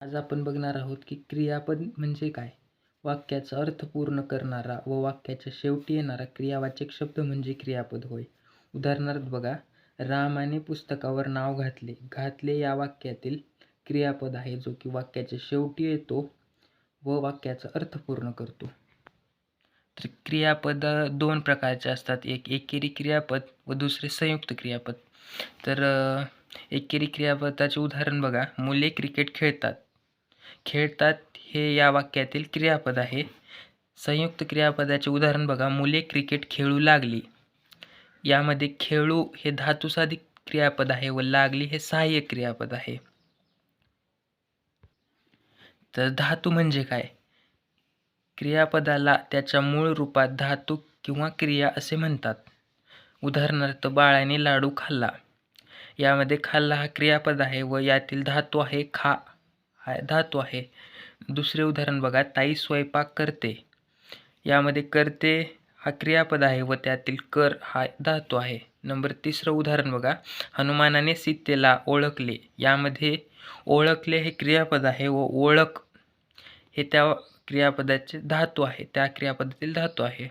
आज आपण बघणार आहोत की क्रियापद म्हणजे काय? वाक्याचा अर्थ पूर्ण करणारा व वाक्याच्या शेवटी येणारा क्रियावाचक शब्द म्हणजे क्रियापद होय. उदाहरणार्थ बघा रामाने पुस्तकावर नाव घातले. घातले या वाक्यातील क्रियापद आहे जो की वाक्याच्या शेवटी येतो व वाक्याचा अर्थ पूर्ण करतो. तर क्रियापद दोन प्रकारचे असतात. एक एकेरी क्रियापद व दुसरे संयुक्त क्रियापद. तर एकेरी क्रियापदाचे उदाहरण बघा. मुले क्रिकेट खेळतात. खेळतात हे या वाक्यातील क्रियापद आहे. संयुक्त क्रियापदाचे उदाहरण बघा. मुले क्रिकेट खेळू लागली. यामध्ये खेळू हे धातुसाधिक क्रियापद आहे व लागली हे सहाय्य क्रियापद आहे. तर धातू म्हणजे काय? क्रियापदाला त्याच्या मूळ रूपात धातू किंवा क्रिया असे म्हणतात. उदाहरणार्थ बाळाने लाडू खाल्ला. यामध्ये खाल्ला हा क्रियापद आहे व यातील धातू आहे खा. हा धातू आहे. दुसरे उदाहरण बघा ताई स्वयंपाक करते. यामध्ये करते हा क्रियापद आहे व त्यातील कर हा धातू आहे. नंबर तिसरं उदाहरण बघा हनुमानाने सीतेला ओळखले. यामध्ये ओळखले हे क्रियापद आहे व ओळख हे त्या क्रियापदाचे धातू आहे त्या क्रियापदातील धातू आहे.